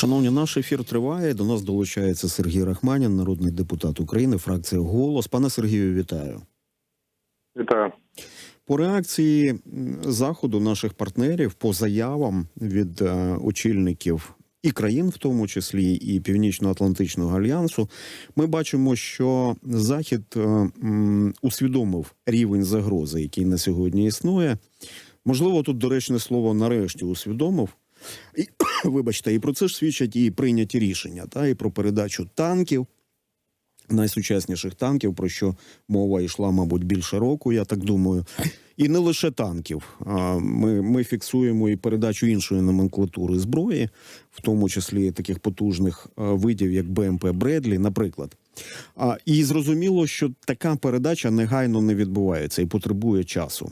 Шановні, наш ефір триває. До нас долучається Сергій Рахманін, народний депутат України, фракція Голос. Пане Сергію, вітаю. Вітаю. По реакції заходу наших партнерів по заявам від е, очільників і країн, в тому числі і Північно-Атлантичного альянсу, ми бачимо, що Захід е, усвідомив рівень загрози, який на сьогодні існує. Можливо, тут доречне слово нарешті усвідомив. І, вибачте, і про це ж свідчать і прийняті рішення, та і про передачу танків, найсучасніших танків, про що мова йшла, мабуть, більше року, я так думаю. І не лише танків. Ми, ми фіксуємо і передачу іншої номенклатури зброї, в тому числі таких потужних е, видів, як БМП Бредлі, наприклад. А, і зрозуміло, що така передача негайно не відбувається і потребує часу.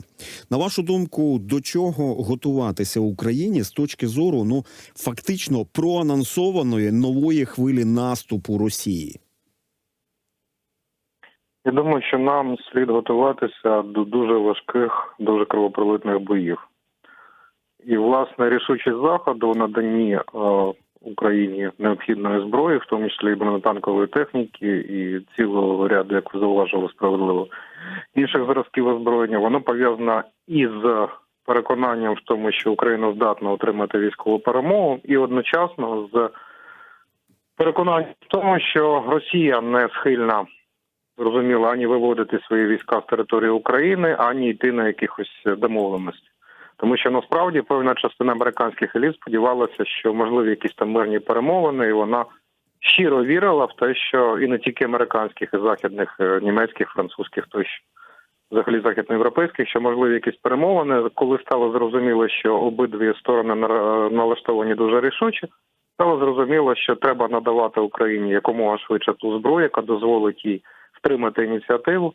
На вашу думку, до чого готуватися Україні з точки зору ну фактично проанонсованої нової хвилі наступу Росії? Я думаю, що нам слід готуватися до дуже важких, дуже кровопролитних боїв. І, власне, рішучість заходу у наданні е, Україні необхідної зброї, в тому числі і бронетанкової техніки, і цілого ряду, як зауважили справедливо, інших зразків озброєння, воно пов'язано із переконанням в тому, що Україна здатна отримати військову перемогу, і одночасно з переконанням в тому, що Росія не схильна зрозуміло, ані виводити свої війська з території України, ані йти на якихось домовленості. Тому що насправді певна частина американських еліт сподівалася, що можливі якісь там мирні перемовини, і вона щиро вірила в те, що і не тільки американських, і західних, е, німецьких, французьких тощо, взагалі західноєвропейських, що можливі якісь перемовини, коли стало зрозуміло, що обидві сторони на- налаштовані дуже рішуче, стало зрозуміло, що треба надавати Україні якомога швидше ту зброю, яка дозволить їй втримати ініціативу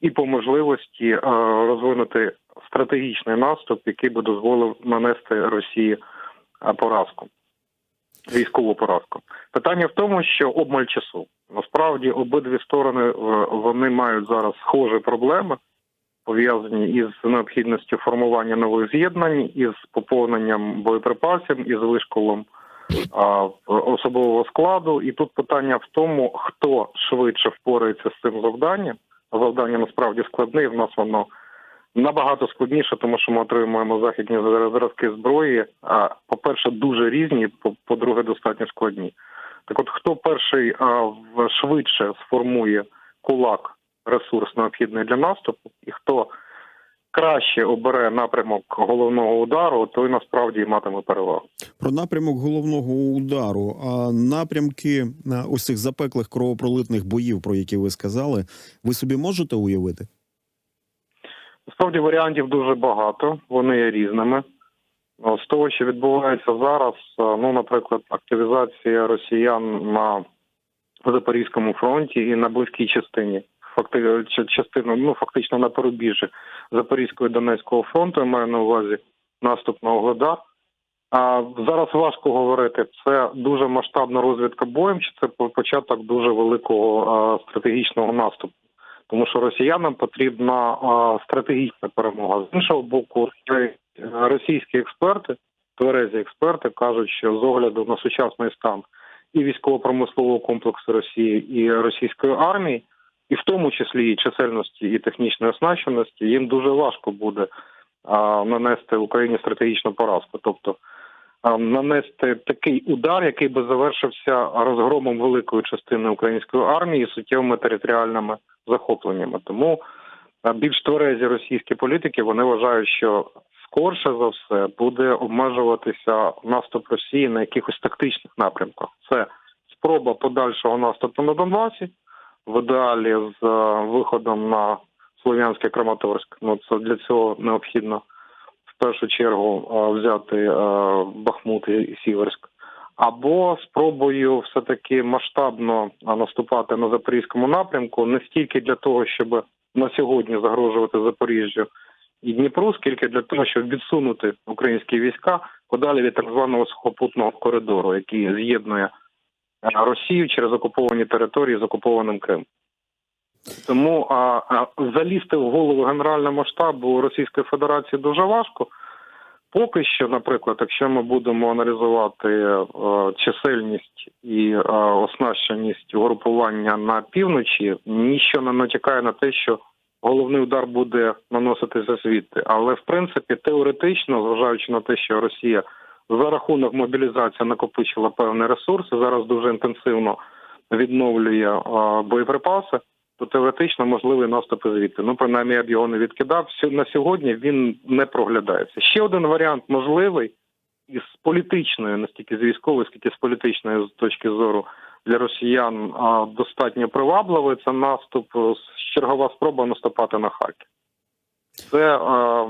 і по можливості е, розвинути стратегічний наступ, який би дозволив нанести Росії поразку, військову поразку. Питання в тому, що обмаль часу насправді обидві сторони е, вони мають зараз схожі проблеми. Пов'язані із необхідністю формування нових з'єднань, із поповненням боєприпасів, із вишколом а, особового складу. І тут питання в тому, хто швидше впорається з цим завданням. Завдання насправді складне, і в нас воно набагато складніше, тому що ми отримуємо західні зразки зброї. А по-перше, дуже різні, по- по-друге, достатньо складні. Так, от хто перший а, швидше сформує кулак, ресурс необхідний для наступу, і хто краще обере напрямок головного удару, той насправді матиме перевагу. Про напрямок головного удару, а напрямки ось цих запеклих кровопролитних боїв, про які ви сказали, ви собі можете уявити? Насправді варіантів дуже багато, вони є різними. З того, що відбувається зараз, е, ну, наприклад, активізація росіян на Запорізькому фронті і на близькій частині, факти чи- частину, ну фактично на порубіжжі Запорізького і Донецького фронту, я маю на увазі наступ на Огледар. А зараз важко говорити, це дуже масштабна розвідка боєм, чи це початок дуже великого а, стратегічного наступу. Тому що росіянам потрібна стратегічна перемога. З іншого боку, е, російські експерти, тверезі експерти, кажуть, що з огляду на сучасний стан і військово-промислового комплексу Росії, і російської армії, і в тому числі і чисельності і технічної оснащеності, їм дуже важко буде нанести Україні стратегічну поразку. Тобто нанести такий удар, який би завершився розгромом великої частини української армії суттєвими територіальними захопленнями. Тому більш тверезі російські політики вони вважають, що скорше за все буде обмежуватися наступ Росії на якихось тактичних напрямках. Це спроба подальшого наступу на Донбасі, в ідеалі з е, виходом на Слов'янський Краматорськ. Ну це для цього необхідно в першу чергу е, взяти е, Бахмут і Сіверськ. Або спробою все таки масштабно наступати на запорізькому напрямку не стільки для того, щоб на сьогодні загрожувати Запоріжжю і Дніпру, скільки для того, щоб відсунути українські війська подалі від так званого сухопутного коридору, який з'єднує е, Росію через окуповані території з окупованим Кримом. Тому а, а, залізти в голову Генерального штабу Російської Федерації дуже важко. Поки що, наприклад, якщо ми будемо аналізувати е, чисельність і е, оснащеність угрупування на півночі, ніщо не натякає на те, що головний удар буде наноситися звідти. Але в принципі, теоретично, зважаючи на те, що Росія за рахунок мобілізації накопичила певні ресурси, зараз дуже інтенсивно відновлює е, боєприпаси, то теоретично можливий наступ звідти. Ну, принаймні, я б його не відкидав. На сьогодні він не проглядається. Ще один варіант можливий із політичної, не стільки з військової, скільки з політичної з точки зору для росіян достатньо привабливий. Це наступ, е, чергова спроба наступати на Харків. Це е,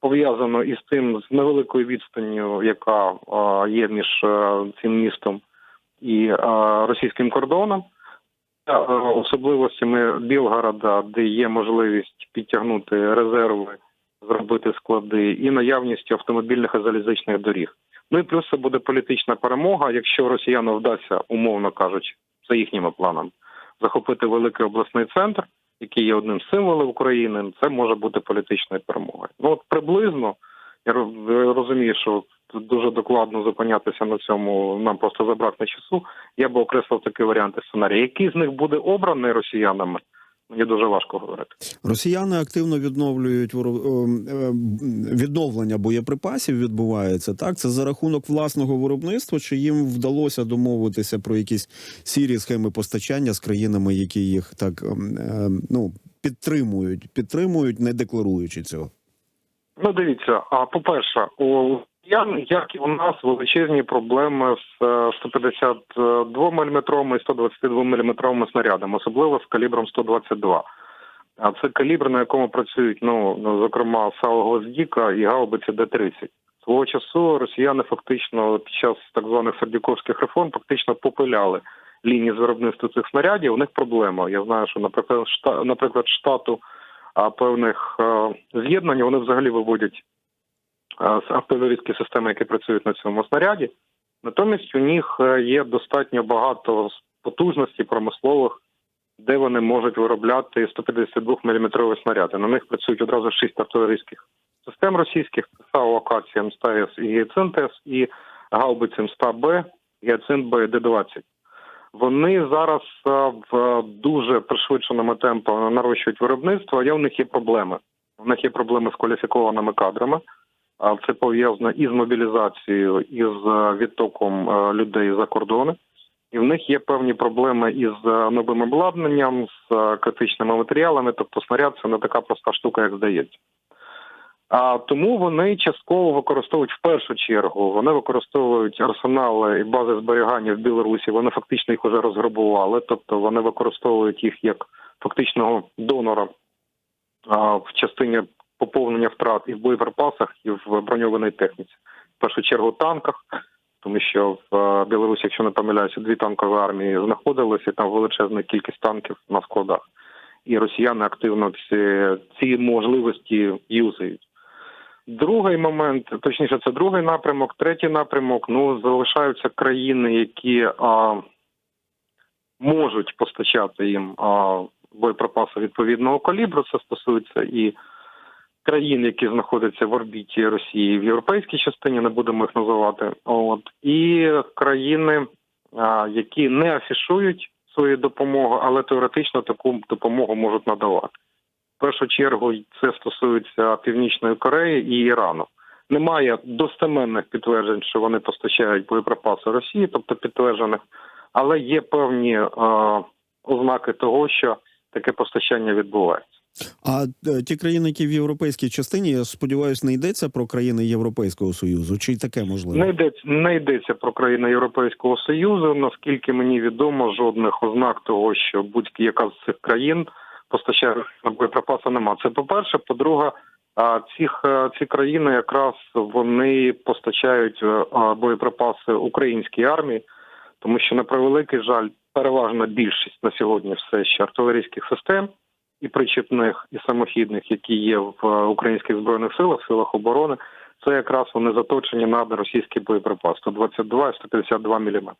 пов'язано із тим з невеликою відстанню, яка е, є між е, цим містом і е, російським кордоном. Е, особливостями Білгорода, де є можливість підтягнути резерви, зробити склади, і наявністю автомобільних і залізничних доріг. Ну і плюс це буде політична перемога, якщо росіянам вдасться, умовно кажучи, за їхніми планами, захопити великий обласний центр, який є одним з символів України, це може бути політичною перемогою. Ну от приблизно я розумію, що дуже докладно зупинятися на цьому нам просто забракне часу. Я би окреслив такі варіанти сценарію. Який з них буде обраний росіянами? Мені дуже важко говорити. Росіяни активно відновлюють ем, е, відновлення боєприпасів. Відбувається так. Це за рахунок власного виробництва. Чи їм вдалося домовитися про якісь сірі схеми постачання з країнами, які їх так ем, ну підтримують, підтримують, не декларуючи цього. Ну, дивіться, а по-перше, у росіян, як і у нас, величезні проблеми з е, 152 мм і 122 мм снарядами, особливо з калібром 122. А це калібр, на якому працюють, ну, зокрема, САУ «Гвоздіка» і гаубиці Д-30. Свого часу росіяни фактично під час так званих сердюковських реформ фактично попиляли лінії з виробництва цих снарядів. У них проблема. Я знаю, що наприклад, шта, наприклад штату певних з'єднань вони взагалі виводять з артилерійські системи, які працюють на цьому снаряді. Натомість у них е, є достатньо багато потужностей промислових, де вони можуть виробляти 152 мм снаряди. На них працюють одразу шість артилерійських систем російських: САУ Акація МСТС і Гіацинт С і гаубиці МСТА-Б, Гіацинт Б і Д-20. Вони зараз е, в дуже пришвидшеному темпу нарощують виробництво. але у них є проблеми. У них є проблеми з кваліфікованими кадрами. А Це пов'язано і з мобілізацією, і з е, відтоком е, людей за кордони. І в них є певні проблеми із е, новим обладнанням, з е, критичними матеріалами. Тобто снаряд це не така проста штука, як здається. А тому вони частково використовують в першу чергу. Вони використовують арсенали і бази зберігання в Білорусі. Вони фактично їх вже розграбували, тобто вони використовують їх як фактичного донора а, в частині поповнення втрат і в боєприпасах, і в броньованій техніці. В першу чергу танках, тому що в е, Білорусі, якщо не помиляюся, дві танкові армії знаходилися, там величезна кількість танків на складах. І росіяни активно ці, ці можливості юзають. Другий момент, точніше, це другий напрямок. Третій напрямок. Ну залишаються країни, які а, можуть постачати їм а, боєприпаси відповідного калібру. Це стосується і країн, які знаходяться в орбіті Росії в європейській частині, не будемо їх називати. От і країни, а, які не афішують свою допомогу, але теоретично таку допомогу можуть надавати. Першу чергу це стосується Північної Кореї і Ірану. Немає достеменних підтверджень, що вони постачають боєприпаси Росії, тобто підтверджених, але є певні е, ознаки того, що таке постачання відбувається. А е, ті країни, які в європейській частині, я сподіваюся, не йдеться про країни Європейського союзу, чи таке можливо? Не йдеться не йдеться про країни Європейського союзу. Наскільки мені відомо, жодних ознак того, що будь-яка з цих країн постачає на боєприпаси, нема. Це по перше. По-друге, ці, ці країни якраз вони постачають боєприпаси українській армії, тому що на превеликий жаль, переважна більшість на сьогодні все ще артилерійських систем і причепних, і самохідних, які є в українських збройних силах, силах оборони. Це якраз вони заточені на російський боєприпас 122 і 152 мм.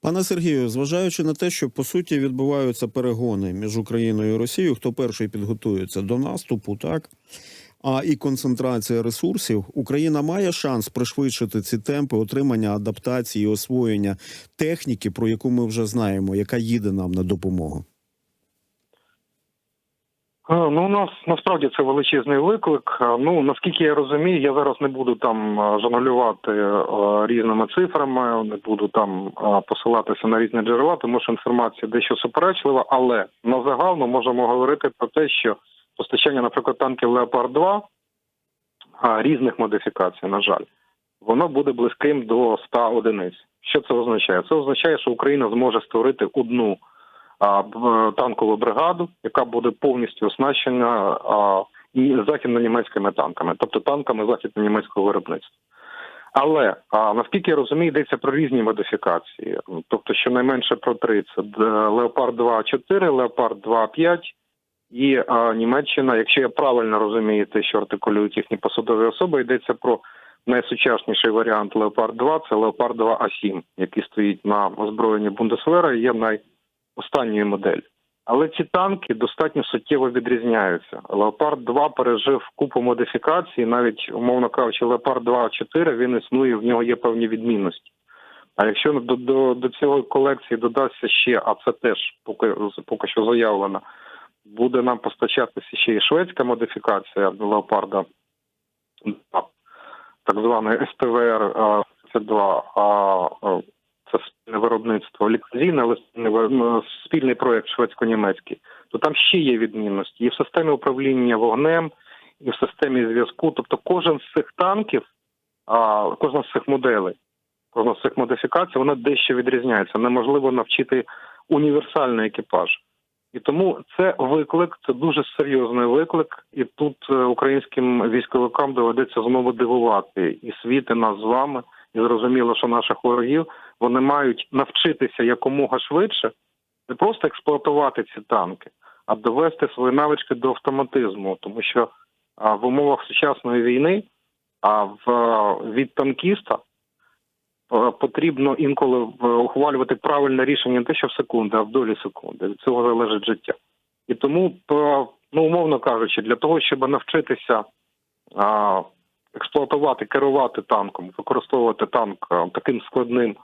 Пане Сергію, зважаючи на те, що по суті відбуваються перегони між Україною і Росією, хто перший підготується до наступу, так а і концентрація ресурсів, Україна має шанс пришвидшити ці темпи отримання адаптації і освоєння техніки, про яку ми вже знаємо, яка їде нам на допомогу. Е, Ну, у нас насправді це величезний виклик. Е, Ну наскільки я розумію, я зараз не буду там е, жонглювати різними цифрами, не буду там посилатися на різні джерела, тому що інформація дещо суперечлива. Але на загал ми можемо говорити про те, що постачання, наприклад, танків Леопард 2 різних модифікацій, на жаль, воно буде близьким до 100 одиниць. Що це означає? Це означає, що Україна зможе створити одну танкову бригаду, яка буде повністю оснащена західно-німецькими танками, тобто танками західно-німецького виробництва. Але наскільки я розумію, йдеться про різні модифікації. Тобто, щонайменше про три це Леопард 2 4, Леопард 2 5 і а, Німеччина, якщо я правильно розумію те, що артикулюють їхні посадові особи, йдеться про найсучасніший варіант Леопард 2 це Леопард 2 А7, який стоїть на озброєнні Бундесвера і є найостанньою модель. Але ці танки достатньо суттєво відрізняються. Леопард 2 пережив купу модифікацій, навіть умовно кажучи, Леопард 2 4 він існує, в нього є певні відмінності. А якщо до, до, до цього колекції додасться ще, а це теж поки, поки що заявлено, буде нам постачатися ще і шведська модифікація Леопарда, так званий СТВР а, 32, а це спільне виробництво ліцензійне, але спільний проект шведсько-німецький, то там ще є відмінності і в системі управління вогнем, і в системі зв'язку. Тобто кожен з цих танків, а, кожна з цих моделей, кожна з цих модифікацій, вона дещо відрізняється. Неможливо навчити універсальний екіпаж. І тому це виклик, це дуже серйозний виклик, і тут е, українським військовикам доведеться знову дивувати і світи нас з вами, і зрозуміло, що наших ворогів вони мають навчитися якомога швидше не просто експлуатувати ці танки, а довести свої навички до автоматизму, тому що в умовах сучасної війни, а в від танкіста е, потрібно інколи е, ухвалювати правильне рішення не те, що в секунди, а в долі секунди. Від цього залежить життя. І тому, е, ну умовно кажучи, для того, щоб навчитися експлуатувати, керувати танком, використовувати танк таким складним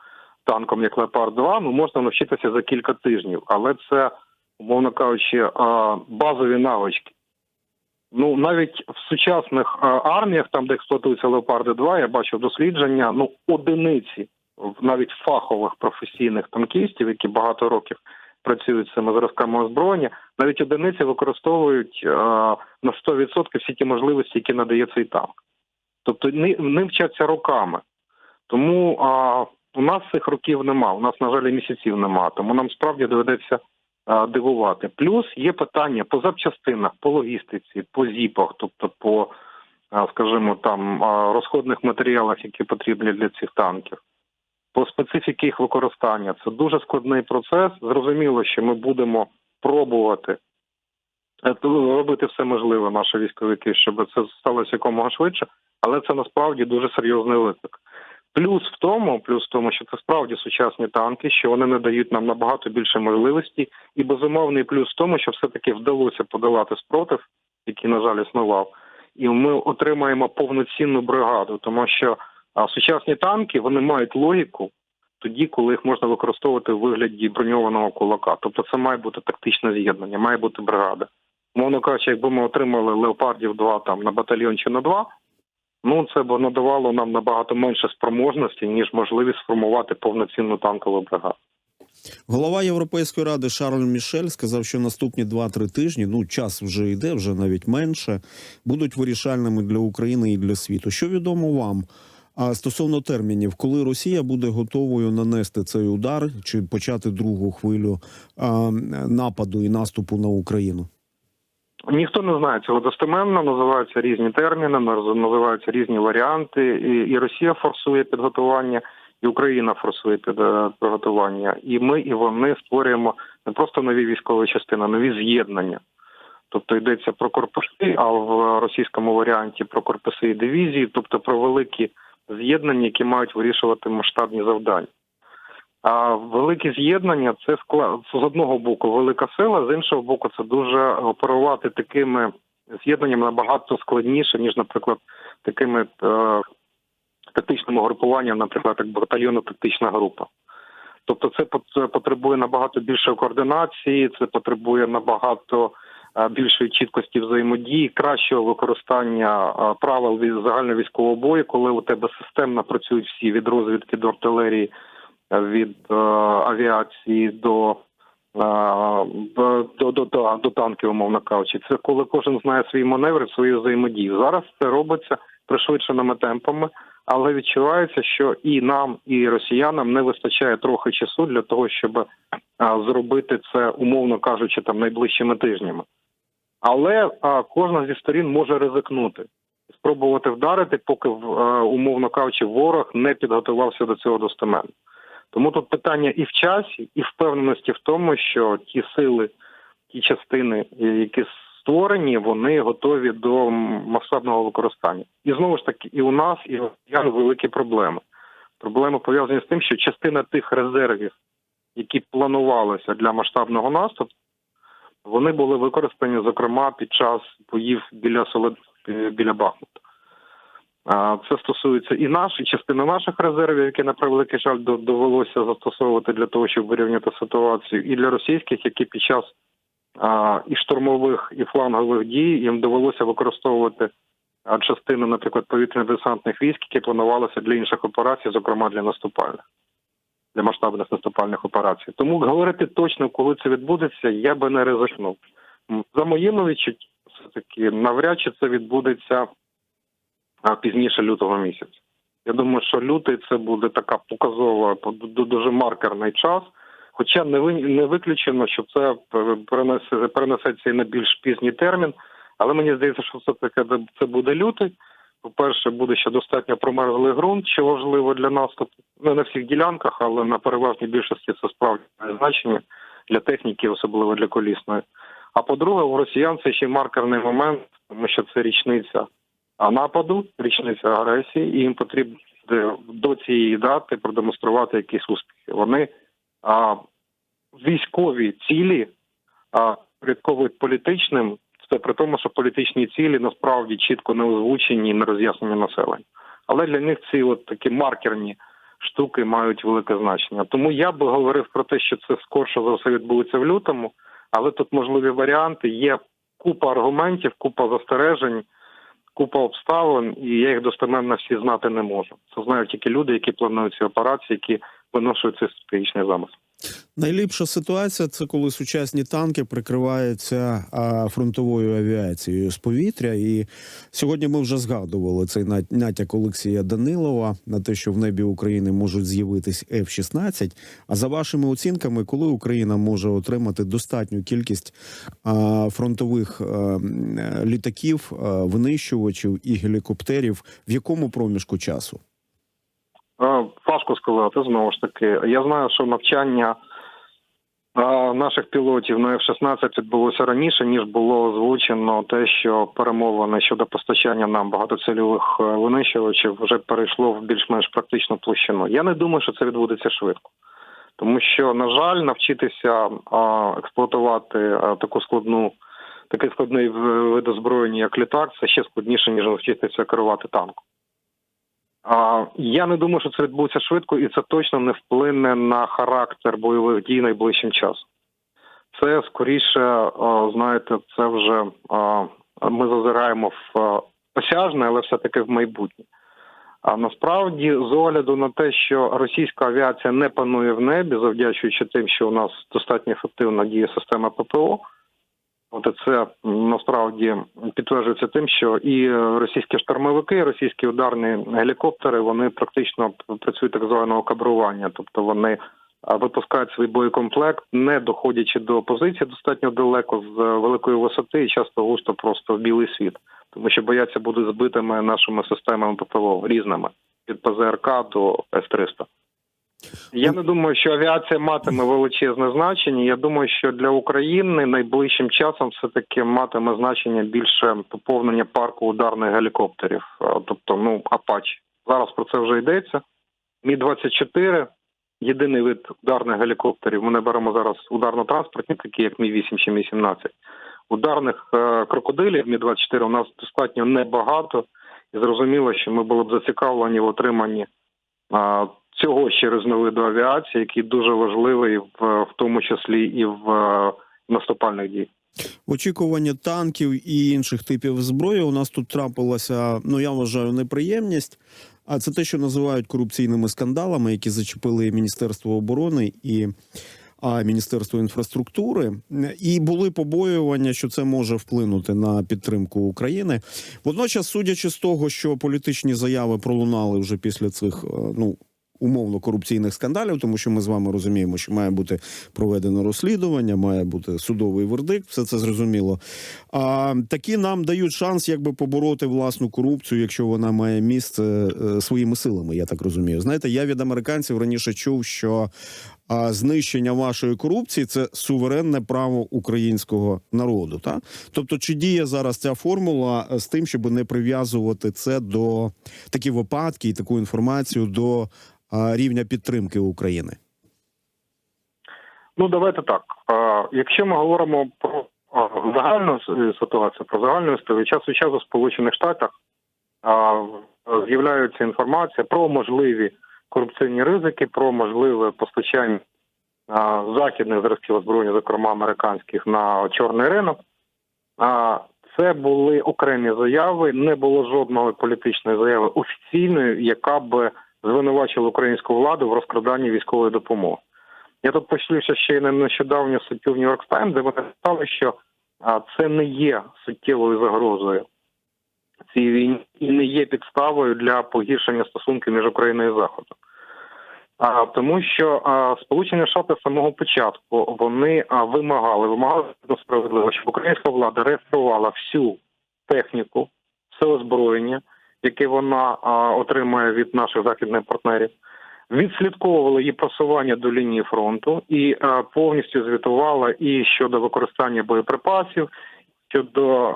танком, як Леопард 2, ну можна навчитися за кілька тижнів, але це, умовно кажучи, базові навички. Ну навіть в сучасних арміях, там де експлуатуються Леопарди 2, я бачив дослідження, ну одиниці навіть фахових професійних танкістів, які багато років працюють з цими зразками озброєння, навіть одиниці використовують на 100% всі ті можливості, які надає цей танк. Тобто ним вчаться роками. Тому а, у нас цих років нема, у нас, на жаль, місяців нема. Тому нам справді доведеться а, дивувати. Плюс є питання по запчастинах, по логістиці, по зіпах, тобто по, а, скажімо, там а, розходних матеріалах, які потрібні для цих танків. По специфіки їх використання це дуже складний процес. Зрозуміло, що ми будемо пробувати е, робити все можливе, наші військовики, щоб це сталося якомога швидше, але це насправді дуже серйозний виклик. Плюс в тому, плюс в тому, що це справді сучасні танки, що вони надають нам набагато більше можливостей, і безумовний плюс в тому, що все-таки вдалося подолати спротив, який, на жаль, існував, і ми отримаємо повноцінну бригаду, тому що сучасні танки вони мають логіку тоді, коли їх можна використовувати в вигляді броньованого кулака. Тобто це має бути тактичне з'єднання, має бути бригада. Мовно кажучи, якби ми отримали леопардів 2 там на батальйон чи на два, ну це б надавало нам набагато менше спроможності, ніж можливість сформувати повноцінну танкову бригаду. Голова Європейської ради Шарль Мішель сказав, що наступні 2-3 тижні, ну час вже йде, вже навіть менше, будуть вирішальними для України і для світу. Що відомо вам? А стосовно термінів, коли Росія буде готовою нанести цей удар чи почати другу хвилю а, нападу і наступу на Україну? Ніхто не знає цього достеменно, називаються різні терміни, називаються різні варіанти. І, і Росія форсує підготування, і Україна форсує е, підготування. І ми, і вони створюємо не просто нові військові частини, а нові з'єднання. Тобто йдеться про корпуси, а в російському варіанті про корпуси і дивізії, тобто про великі з'єднання, які мають вирішувати масштабні завдання. А великі з'єднання це склад з одного боку велика сила, з іншого боку, це дуже оперувати такими з'єднанням набагато складніше, ніж, наприклад, такими е, тактичним угрупуванням, наприклад, як батальйонно-тактична група. Тобто, це пот- потребує набагато більшої координації, це потребує набагато е, більшої чіткості взаємодії, кращого використання е, правил загальновійськового бою, коли у тебе системно працюють всі від розвідки до артилерії, від е, авіації до, е, до, до, до, до танків, умовно кажучи. Це коли кожен знає свої маневри, свою взаємодію. Зараз це робиться пришвидшеними темпами, але відчувається, що і нам, і росіянам не вистачає трохи часу для того, щоб а, зробити це, умовно кажучи, там найближчими тижнями. Але а, кожна зі сторін може ризикнути, спробувати вдарити, поки в- умовно кажучи, ворог не підготувався до цього достеменно. Тому тут питання і в часі, і впевненості в тому, що ті сили, ті частини, е, які створені, вони готові до масштабного використання. І знову ж таки, і у нас, і у росіян великі проблеми. Проблеми пов'язані з тим, що частина тих резервів, які планувалися для масштабного наступу, вони були використані, зокрема, під час боїв біля Солод... біля Бахмута. Це стосується і наш, і частини наших резервів, які на превеликий жаль до- довелося застосовувати для того, щоб вирівняти ситуацію, і для російських, які під час і штурмових, і флангових дій їм довелося використовувати частину, наприклад, повітряно-десантних військ, які планувалися для інших операцій, зокрема для наступальних, для масштабних наступальних операцій. Тому говорити точно, коли це відбудеться, я би не ризикнув. За моїми відчуттями, все таки навряд чи це відбудеться пізніше лютого місяця. Я думаю, що лютий це буде така показова, дуже маркерний час. Хоча не не виключено, що це перенесе перенесеться і на більш пізній термін. Але мені здається, що все таки це буде лютий. По-перше, буде ще достатньо промерзлий ґрунт, що важливо для наступу. Не на всіх ділянках, але на переважній більшості це справді має значення для техніки, особливо для колісної. А по-друге, у росіян це ще маркерний момент, тому що це річниця нападу, річниця агресії, і їм потрібно до цієї дати продемонструвати якісь успіхи. Вони а, військові цілі а, порядковують політичним. Це при тому, що політичні цілі насправді чітко не озвучені і не роз'яснені населенню. Але для них ці от такі маркерні штуки мають велике значення. Тому я би говорив про те, що це скорше за все відбудеться в лютому, але тут можливі варіанти. Є купа аргументів, купа застережень, купа обставин, і я їх достеменно всі знати не можу. Це знають тільки люди, які планують ці операції, які виношують цей стратегічний замисел. Найліпша ситуація це коли сучасні танки прикриваються фронтовою авіацією з повітря. І сьогодні ми вже згадували цей натяк Олексія Данилова на те, що в небі України можуть з'явитись F-16. А за вашими оцінками, коли Україна може отримати достатню кількість фронтових літаків, винищувачів і гелікоптерів, в якому проміжку часу? Е, Важко сказати знову ж таки. Я знаю, що навчання е, наших пілотів на F-16 відбулося раніше, ніж було озвучено те, що перемовини щодо постачання нам багатоцільових е, винищувачів вже перейшло в більш-менш практичну площину. Я не думаю, що це відбудеться швидко. Тому що, на жаль, навчитися експлуатувати а, таку складну, такий складний вид озброєння, як літак, це ще складніше, ніж навчитися керувати танком. Я не думаю, що це відбудеться швидко, і це точно не вплине на характер бойових дій найближчим часом. Це скоріше, знаєте, це вже ми зазираємо в а, осяжне, але все-таки в майбутнє. А насправді, з огляду на те, що російська авіація не панує в небі, завдячуючи тим, що у нас достатньо ефективна діє система ППО, От це насправді підтверджується тим, що і російські штурмовики, і російські ударні гелікоптери вони практично працюють так званого кабрування, тобто вони випускають свій боєкомплект, не доходячи до позиції достатньо далеко з великої висоти і часто густо просто в білий світ, тому що бояться бути збитими нашими системами ППО різними від ПЗРК до С-300. Я не думаю, що авіація матиме величезне значення. Я думаю, що для України найближчим часом все таки матиме значення більше поповнення парку ударних гелікоптерів, тобто ну Апач. Зараз про це вже йдеться. Мі 24 єдиний вид ударних гелікоптерів. Ми не беремо зараз ударно-транспортні, такі як Мі 8 чи Мі 17 ударних е, крокодилів Мі 24 у нас достатньо небагато, і зрозуміло, що ми були б зацікавлені в отриманні цього ще різновиду авіації, який дуже важливий в, в тому числі і в е, наступальних дій. В очікуванні танків і інших типів зброї у нас тут трапилася, ну я вважаю, неприємність. А це те, що називають корупційними скандалами, які зачепили Міністерство оборони і а, Міністерство інфраструктури. І були побоювання, що це може вплинути на підтримку України. Водночас, судячи з того, що політичні заяви пролунали вже після цих, е, ну. Умовно корупційних скандалів, тому що ми з вами розуміємо, що має бути проведено розслідування, має бути судовий вердикт, все це зрозуміло. А такі нам дають шанс, якби побороти власну корупцію, якщо вона має місце е, своїми силами. Я так розумію. Знаєте, я від американців раніше чув, що а, знищення вашої корупції це суверенне право українського народу. Та тобто, чи діє зараз ця формула е, з тим, щоб не прив'язувати це до такі випадки і таку інформацію до рівня підтримки України? Ну давайте так. Якщо ми говоримо про загальну ситуацію, про загальну історію, час від часу в Сполучених Штатах з'являється інформація про можливі корупційні ризики, про можливе постачання західних зразків озброєння, зокрема американських, на чорний ринок. Це були окремі заяви, не було жодної політичної заяви офіційної, яка б звинувачила українську владу в розкраданні військової допомоги. Я тут почулився ще й на нещодавню статтю в Нью-Йорк Таймс, де вони написали, що це не є суттєвою загрозою цій війні і не є підставою для погіршення стосунків між Україною і Заходом. А, тому що а, Сполучені Штати з самого початку вони а, вимагали, вимагали справедливо, щоб українська влада реєструвала всю техніку, все озброєння, яке вона отримує від наших західних партнерів відслідковувала її просування до лінії фронту і повністю звітувала і щодо використання боєприпасів, щодо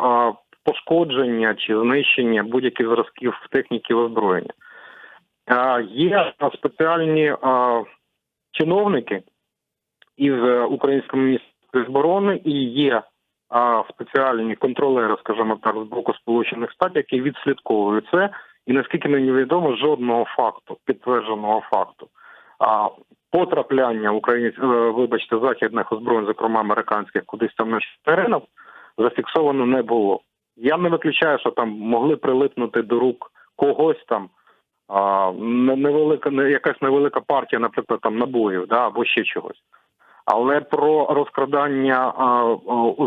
пошкодження чи знищення будь-яких зразків техніки озброєння. Є спеціальні чиновники із е, українського міністерства оборони і є а, спеціальні контролери, скажімо так, з боку Сполучених Штатів, які відслідковують це. І наскільки мені відомо, жодного факту, підтвердженого факту, а потрапляння українських, вибачте, західних озброєнь, зокрема американських, кудись там на теренах, зафіксовано не було. Я не виключаю, що там могли прилипнути до рук когось там. А, невелика, не якась невелика партія, наприклад, там набоїв, да, або ще чогось. Але про розкрадання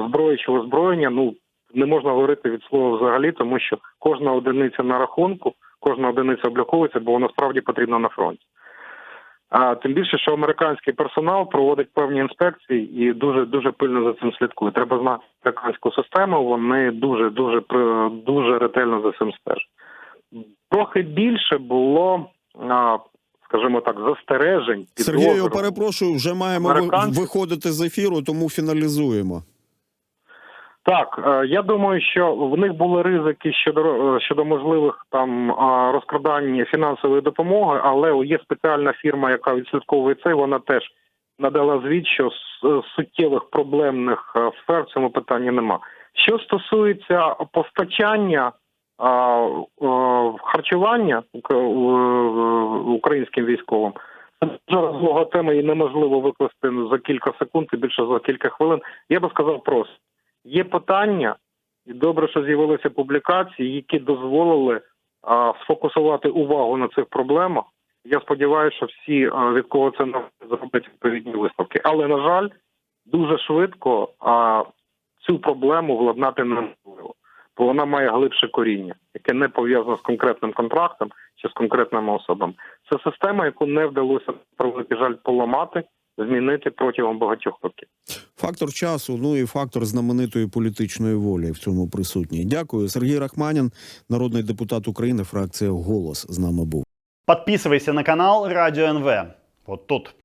зброї чи озброєння, ну не можна говорити від слова взагалі, тому що кожна одиниця на рахунку, кожна одиниця обліковується, бо вона справді потрібна на фронті. А тим більше, що американський персонал проводить певні інспекції і дуже дуже пильно за цим слідкує. Треба знати американську систему. Вони дуже дуже дуже ретельно за цим стежать. Трохи більше було, скажімо так, застережень. Сергію, підозр. перепрошую, вже маємо Американці- виходити з ефіру, тому фіналізуємо. Так, е, я думаю, що в них були ризики щодо е, щодо можливих там а, розкрадань фінансової допомоги, але є спеціальна фірма, яка відслідковує це. і Вона теж надала звіт, що е, суттєвих проблемних е, сфер в цьому питанні нема. Що стосується постачання е, харчування е, українським військовим, це дуже розлога тема і неможливо викласти за кілька секунд і більше за кілька хвилин. Я би сказав просто. Є питання, і добре, що з'явилися публікації, які дозволили сфокусувати увагу на цих проблемах. Я сподіваюся, що всі, від кого це зроблять відповідні висновки. Але на жаль, дуже швидко а, цю проблему владнати неможливо, бо вона має глибше коріння, яке не пов'язано з конкретним контрактом чи з конкретними особами. Це система, яку не вдалося про великий жаль поламати, змінити протягом багатьох років. Фактор часу, ну і фактор знаменитої політичної волі в цьому присутній. Дякую. Сергій Рахманін, народний депутат України, фракція Голос з нами був. Подписывайся на канал Радио НВ. Вот тут.